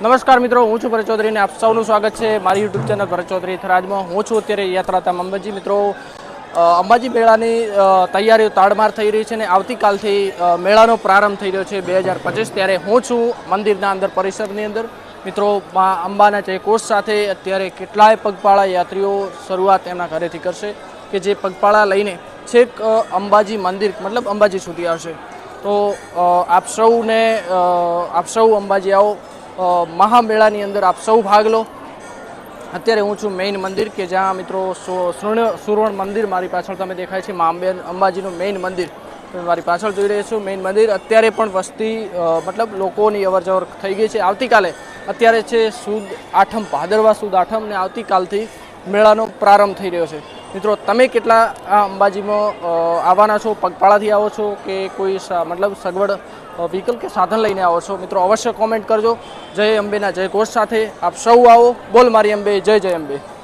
નમસ્કાર મિત્રો, હું છું ભરત ચૌધરી આપ સૌનું સ્વાગત છે મારી યુટ્યુબ ચેનલ ભરત ચૌધરી થરાજમાં હું છું અત્યારે યાત્રાધામ અંબાજી. મિત્રો અંબાજી મેળાની તૈયારીઓ તાડમાર થઈ રહી છે અને આવતીકાલથી મેળાનો પ્રારંભ થઈ રહ્યો છે બે હજાર પચીસ. ત્યારે હું છું મંદિરના અંદર પરિસરની અંદર. મિત્રો, મા અંબાના જયકોષ સાથે અત્યારે કેટલાય પગપાળા યાત્રીઓ શરૂઆત એમના ઘરેથી કરશે કે જે પગપાળા લઈને છેક અંબાજી મંદિર, મતલબ અંબાજી સુધી આવશે. તો આપ સૌને આપ સૌ અંબાજી આવો. મહામેળાની અંદર આપ સૌ ભાગ લો. અત્યારે હું છું મેઇન મંદિર કે જ્યાં મિત્રો સુવર્ણ મંદિર મારી પાછળ તમે દેખાય છે, મા અંબે અંબાજીનું મેઇન મંદિર. તમે મારી પાછળ જોઈ રહ્યા છો મેઇન મંદિર. અત્યારે પણ વસ્તી મતલબ લોકોની અવર જવર થઈ ગઈ છે. આવતીકાલે અત્યારે છે સુદ આઠમ, ભાદરવા સુદ આઠમ ને આવતીકાલથી મેળાનો પ્રારંભ થઈ રહ્યો છે. મિત્રો, તમે કેટલા આ અંબાજીમાં આવવાના છો? પગપાળાથી આવો છો કે કોઈ મતલબ સગવડ વ્હીકલ કે સાધન લઈને આવો છો? મિત્રો, અવશ્ય કોમેન્ટ કરજો. જય અંબેના જય ઘોષ સાથે આપ સૌ આવો. બોલ મારી અંબે, જય જય અંબે.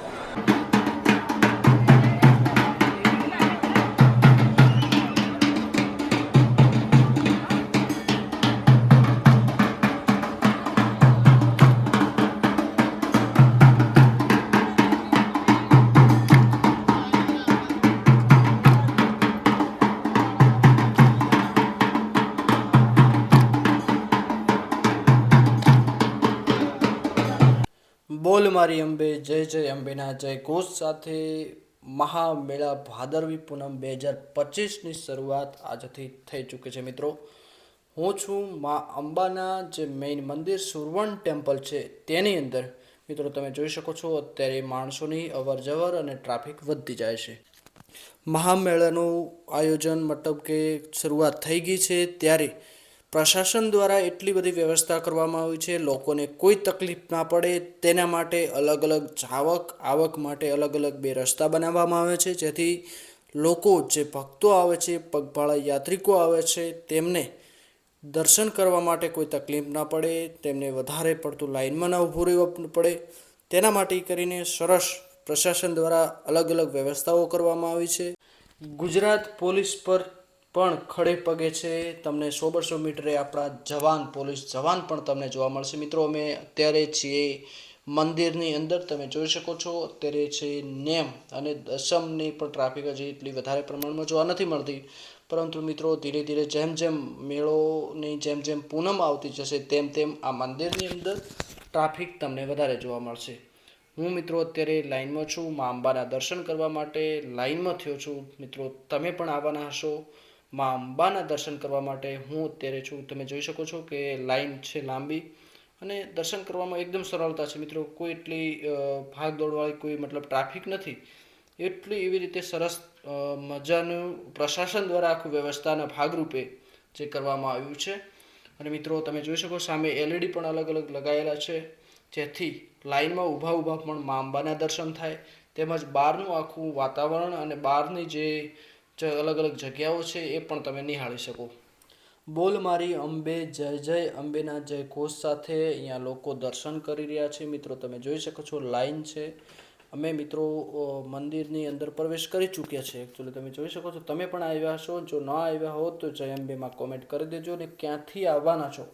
મારી અંબે, જય જય અંબેના, જય ઘોષ સાથે મહામેળા ભાદરવી પૂનમ બે હજાર પચીસની શરૂઆત આજથી થઈ ચૂકી છે. મિત્રો, હું છું મા અંબાના જે મેઇન મંદિર સુરવણ ટેમ્પલ છે તેની અંદર. મિત્રો, તમે જોઈ શકો છો, અત્યારે માણસોની અવર જવર અને ટ્રાફિક વધતી જાય છે. મહામેળાનું આયોજન મતલબ કે શરૂઆત થઈ ગઈ છે ત્યારે પ્રશાસન દ્વારા એટલી બધી વ્યવસ્થા કરવામાં આવી છે, લોકોને કોઈ તકલીફ ના પડે, તેના માટે અલગ અલગ જાવક, આવક માટે અલગ અલગ બે રસ્તા બનાવવામાં આવે છે, જેથી લોકો, જે ભક્તો આવે છે, પગપાળા યાત્રિકો આવે છે, તેમને દર્શન કરવા માટે કોઈ તકલીફ ના પડે, તેમને વધારે પડતું લાઇનમાં ન ઊભું રહેવું પડે. તેના માટે કરીને સરસ પ્રશાસન દ્વારા અલગ અલગ વ્યવસ્થાઓ કરવામાં આવી છે. ગુજરાત પોલીસ પર પણ ખડે પગે છે. તમને સો બસો મીટરે આપણા જવાન, પોલીસ જવાન પણ તમને જોવા મળશે. મિત્રો, અમે અત્યારે છીએ મંદિરની અંદર. તમે જોઈ શકો છો, અત્યારે છે નેમ અને દસમની પણ ટ્રાફિક હજી એટલી વધારે પ્રમાણમાં જોવા નથી મળતી. પરંતુ મિત્રો, ધીરે ધીરે જેમ જેમ મેળોની જેમ જેમ પૂનમ આવતી જશે, તેમ તેમ આ મંદિરની અંદર ટ્રાફિક તમને વધારે જોવા મળશે. હું મિત્રો અત્યારે લાઇનમાં છું. મા અંબાના દર્શન કરવા માટે લાઇનમાં થયો છું. મિત્રો, તમે પણ આવવાના હશો. મા અંબાના દર્શન કરવા માટે હું અત્યારે છું. તમે જોઈ શકો છો કે લાઈન છે લાંબી અને દર્શન કરવામાં એકદમ સરળતા છે મિત્રો. કોઈ એટલી ભાગદોડવાળી ભાગ દોડવાળી કોઈ મતલબ ટ્રાફિક નથી. એટલી એવી રીતે સરસ મજાનું પ્રશાસન દ્વારા આખું વ્યવસ્થાના ભાગરૂપે જે કરવામાં આવ્યું છે. અને મિત્રો, તમે જોઈ શકો સામે એલઈડી પણ અલગ અલગ લગાવેલા છે. જેથી લાઈનમાં ઊભા ઊભા પણ મા અંબાના દર્શન થાય. તેમજ બહારનું આખું વાતાવરણ અને બહારની જે જે અલગ અલગ જગ્યાઓ છે એ પણ તમે નિહાળી શકો. બોલ મારી અંબે, જય જય અંબેના જય કોષ સાથે અહીંયા લોકો દર્શન કરી રહ્યા છે. મિત્રો, તમે જોઈ શકો છો લાઈન છે. અમે મિત્રો મંદિરની અંદર પ્રવેશ કરી ચૂક્યા છે. એકચ્યુઅલી તમે જોઈ શકો છો, તમે પણ આવ્યા છો જો ન આવ્યા હો તો જય અંબેમાં કોમેન્ટ કરી દેજો અને ક્યાંથી આવવાના છો?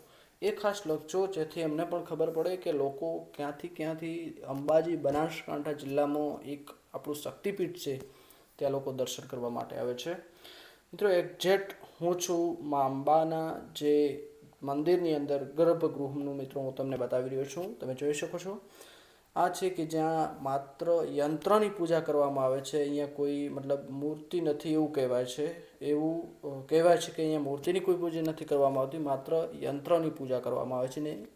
એ ખાસ લખજો, જેથી અમને પણ ખબર પડે કે લોકો ક્યાંથી ક્યાંથી અંબાજી બનાસકાંઠા જિલ્લામાં એક આપણું શક્તિપીઠ છે. ત્યાં લોકો દર્શન કરવા માટે આવે છે. મિત્રો એક્ઝેક્ટ હું છું, મા અંબાના જે મંદિરની અંદર ગર્ભગૃહનું મિત્રો હું તમને બતાવી રહ્યો છું. તમે જોઈ શકો છો. આ છે કે જ્યાં માત્ર યંત્રની પૂજા કરવામાં આવે છે. અહીંયા કોઈ મતલબ મૂર્તિ નથી એવું કહેવાય છે. એવું કહેવાય છે કે અહીંયા મૂર્તિની કોઈ પૂજા નથી કરવામાં આવતી. માત્ર યંત્રની પૂજા કરવામાં આવે છે ને.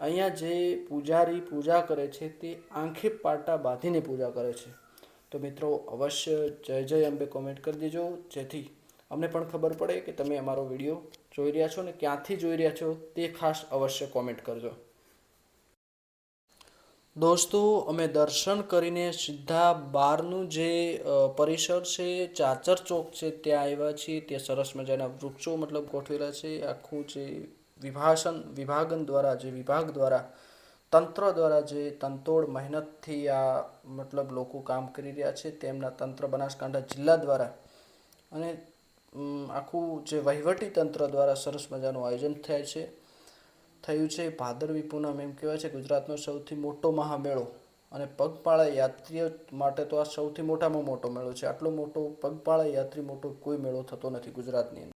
અહીંયા જે પૂજારી પૂજા કરે છે તે આંખે પાટા બાંધીને પૂજા કરે છે. તો મિત્રો અવશ્ય જય જય અંબે કોમેન્ટ કરી દેજો. જેથી અમને પણ ખબર પડે કે તમે અમારો વીડિયો જોઈ રહ્યા છો ને ક્યાંથી જોઈ રહ્યા છો તે ખાસ અવશ્ય કોમેન્ટ કરજો. દોસ્તો, અમે દર્શન કરીને સીધા બહારનું જે પરિસર છે, ચાચર ચોક છે, ત્યાં આવ્યા છીએ. ત્યાં સરસ મજાના વૃક્ષો મતલબ ગોઠવેલા છે. આખું જે વિભાષણ વિભાગન દ્વારા, જે વિભાગ દ્વારા તંત્ર દ્વારા જે તંતોડ મહેનતથી આ મતલબ લોકો કામ કરી રહ્યા છે, તેમના તંત્ર બનાસકાંઠા જિલ્લા દ્વારા અને આખું જે વહીવટી તંત્ર દ્વારા સરસ મજાનું આયોજન થાય છે. થયું છે ભાદરવી પૂનમ એમ કહેવાય છે, ગુજરાતનો સૌથી મોટો મહામેળો. અને પગપાળા યાત્રીઓ માટે તો આ સૌથી મોટામાં મોટો મેળો છે. આટલો મોટો પગપાળા યાત્રી મોટો કોઈ મેળો થતો નથી ગુજરાતની અંદર.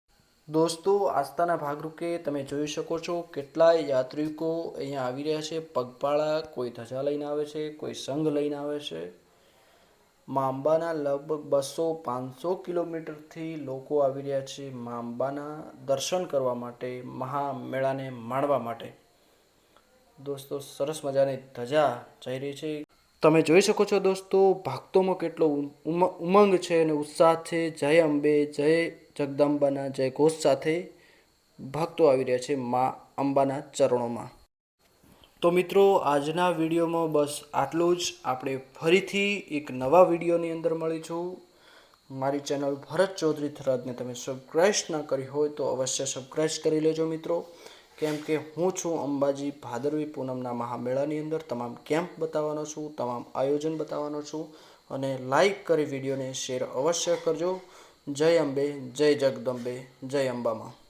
દોસ્તો, આસ્થાના ભાગરૂપે તમે જોઈ શકો છો કેટલાય યાત્રિકો અહીંયા આવી રહ્યા છે. પગપાળા કોઈ ધજા લઈને આવે છે, કોઈ સંઘ લઈને આવે છે. મા અંબાના લગભગ બસો પાંચસો કિલોમીટરથી લોકો આવી રહ્યા છે મા અંબાના દર્શન કરવા માટે, મહામેળાને માણવા માટે. દોસ્તો, સરસ મજાની ધજા જઈ રહી છે. તમે જોઈ શકો છો દોસ્તો, ભક્તોમાં કેટલો ઉમ- ઉમંગ છે અને ઉત્સાહ છે. જય અંબે, જય જગદંબાના જય ઘોષ સાથે ભક્તો આવી રહ્યા છે મા અંબાના ચરણોમાં. તો મિત્રો, આજના વિડીયોમાં બસ આટલું જ. આપણે ફરીથી એક નવા વિડીયોની અંદર મળીશું. મારી ચેનલ ભરત ચૌધરી થરાદને તમે સબસ્ક્રાઈબ ન કરી હોય તો અવશ્ય સબસ્ક્રાઈબ કરી લેજો મિત્રો. કેમ કે હું છું અંબાજી ભાદરવી પૂનમના મહામેળાની અંદર તમામ કેમ્પ બતાવવાનો છું, તમામ આયોજન બતાવવાનો છું. અને લાઈક કરી વિડીયોને શેર અવશ્ય કરજો. જય અંબે જય જગદંબે જય અંબામાં.